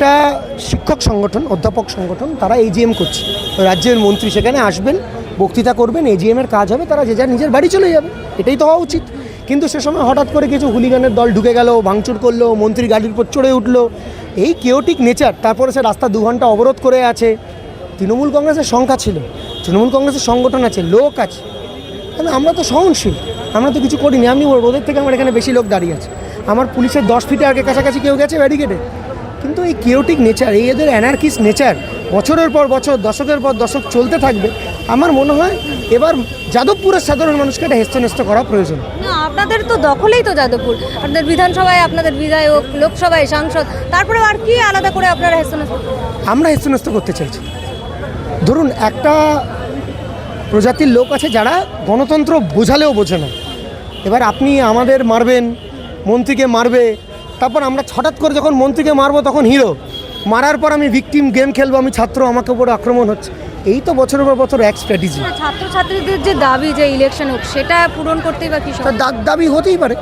একটা শিক্ষক সংগঠন, অধ্যাপক সংগঠন, তারা এজিএম করছে। রাজ্যের মন্ত্রী সেখানে আসবেন, বক্তৃতা করবেন এজিএমের কাজ হবে, তারা যে যার নিজের বাড়ি চলে যাবে। এটাই তো হওয়া উচিত। কিন্তু সে সময় হঠাৎ করে কিছু হুলিগানের দল ঢুকে গেল, ভাঙচুর করল মন্ত্রী গাড়ির উপর চড়ে উঠল। এই কেওটিক নেচার তারপরে সে রাস্তা দু ঘণ্টা অবরোধ করে আছে। তৃণমূল কংগ্রেসের সংখ্যা ছিল, তৃণমূল কংগ্রেসের সংগঠন আছে, লোক আছে। তাহলে আমরা তো সহনশীল, আমরা তো কিছু করিনি। আমি ওদের থেকে আমার এখানে বেশি লোক দাঁড়িয়ে আছে। আমার পুলিশের দশ ফিটে আগে কাছাকাছি কেউ গেছে ব্যারিকেডে। কিন্তু এই কেওটিক নেচার এই এদের অ্যানার্কিস নেচার বছরের পর বছর দশকের পর দশক চলতে থাকবে আমার মনে হয় এবার যাদবপুরের সাধারণ মানুষকে এটা হেস্তনেস্ত করা প্রয়োজন। না আপনাদের তো দখলেই তো যাদবপুর। আপনাদের বিধানসভায় আপনাদের বিধায়ক লোকসভায় সাংসদ তারপরে আর কি আলাদা করে আপনারা হেসন আমরা হেস্তনেস্ত করতে চাইছি। ধরুন একটা প্রজাতির লোক আছে যারা গণতন্ত্র বোঝালেও বোঝে না। এবার আপনি আমাদের মারবেন মন্ত্রীকে মারবে তারপর আমরা হঠাৎ করে যখন মন্ত্রীকে মারবো তখন হিরো। মারার পর আমি ভিকটিম গেম খেলব আমি ছাত্র আমাকে উপরে আক্রমণ হচ্ছে। এই তো বছরের পর বছর এক স্ট্র্যাটেজি ছাত্রছাত্রীদের যে দাবি যে ইলেকশন হোক সেটা পূরণ করতেই বা কি দাবি হতেই পারে।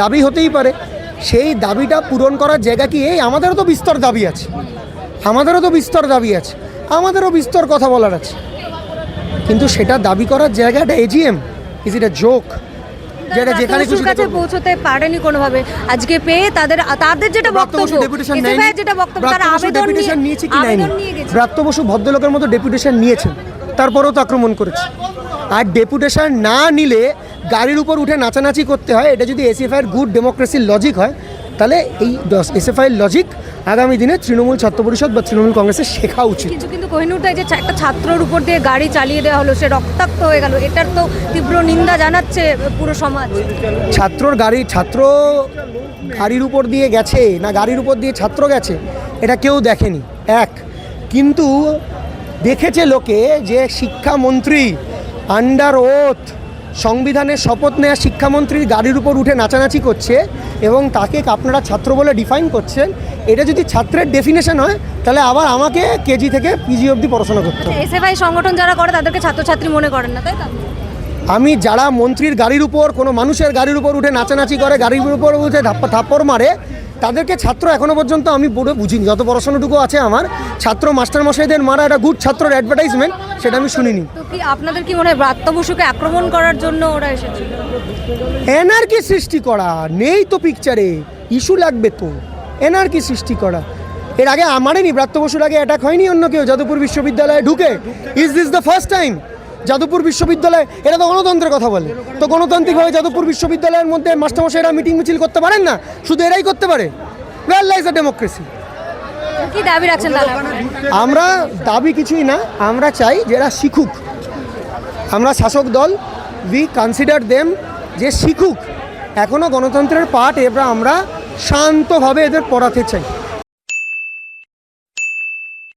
দাবি হতেই পারে। সেই দাবিটা পূরণ করার জায়গা কি? এই আমাদেরও তো বিস্তর দাবি আছে। আমাদেরও তো বিস্তর দাবি আছে। আমাদেরও বিস্তর কথা বলার আছে। কিন্তু সেটা দাবি করার জায়গাটা AGM is it a joke যেটা যেখানে খুশি কাছে পৌঁছতে পারেনি কোনোভাবে। আজকে পেয়ে তাদের তাদের যেটা বক্তব্য যেটা বক্তব্য তারা আবেদন নিয়েছে কি নেয়নি? আবেদন ব্রাত্য বসু ভদ্রলোকের মতো ডেপুটেশন নিয়েছেন। তারপরেও তো আক্রমণ করেছে। আর ডেপুটেশন না নিলে গাড়ির উপর উঠে নাচানাচি করতে হয়। এটা যদি এসএফআইয়ের গুড ডেমোক্রেসির লজিক হয় তাহলে এই এসএফআইয়ের লজিক আগামী দিনে তৃণমূল ছাত্র পরিষদ বা তৃণমূল কংগ্রেসের শেখা উচিত। কিন্তু কিন্তু কোহিনুর দেয় যে একটা ছাত্রর উপর দিয়ে গাড়ি চালিয়ে দেওয়া হলো সে রক্তাক্ত হয়ে গেল। এটার তো তীব্র নিন্দা জানাচ্ছে পুরো সমাজ। ছাত্রর গাড়ি ছাত্র গাড়ির উপর দিয়ে গেছে না গাড়ির উপর দিয়ে ছাত্র গেছে এটা কেউ দেখেনি। এক কিন্তু দেখেছে লোকে যে শিক্ষামন্ত্রী আন্ডার ওথ সংবিধানের শপথ নেওয়া শিক্ষামন্ত্রীর গাড়ির উপর উঠে নাচানাচি করছে এবং তাকে আপনারা ছাত্র বলে ডিফাইন করছেন। এটা যদি ছাত্রের ডেফিনেশন হয় তাহলে আবার আমাকে কেজি থেকে পিজি অবধি পড়াশোনা করতে হবে। এসএফআই সংগঠন যারা করে তাদেরকে ছাত্রছাত্রী মনে করেন না তাই আমি যারা মন্ত্রীর গাড়ির উপর কোনো মানুষের গাড়ির উপর উঠে নাচানাচি করে গাড়ির উপর উঠে ধাপ্পা থাপ্পড় মারে তাদেরকে ছাত্র এখনও পর্যন্ত আমি পুরো বুঝিনি। যত পড়াশোনাটুকু আছে আমার ছাত্র মাস্টার মশাইদের মারা একটা গুড ছাত্রর অ্যাডভার্টাইজমেন্ট সেটা আমি শুনিনি। কি আপনাদের কি মনে হয় ব্রাত্য বসুকে আক্রমণ করার জন্য ওরা এসেছিল এনার্কি সৃষ্টি করা নেই তো পিকচারে ইস্যু লাগবে তো। এনার্কি সৃষ্টি করা। এর আগে আমারেনি ব্রাত্য বসুর আগে অ্যাটাক হয়নি অন্য কেউ। যাদবপুর বিশ্ববিদ্যালয়ে ঢুকে is this the first time Jadavpur বিশ্ববিদ্যালয় এটা তো গণতন্ত্রের কথা বলে। তো গণতান্ত্রিকভাবে যাদবপুর বিশ্ববিদ্যালয়ের মধ্যে মাস্টারমশাইরা মিটিং মিছিল করতে পারেন না? শুধু এরাই করতে পারে? ওয়েল লাইজ আ ডেমোক্রেসি কি দাবি রাখছেন আমরা দাবি কিছুই না আমরা চাই যারা শিখুক। আমরা শাসক দল উই কনসিডার দেম যে শিখুক। এখনও গণতন্ত্রের পার্ট এবার আমরা শান্তভাবে এদের পড়াতে চাই।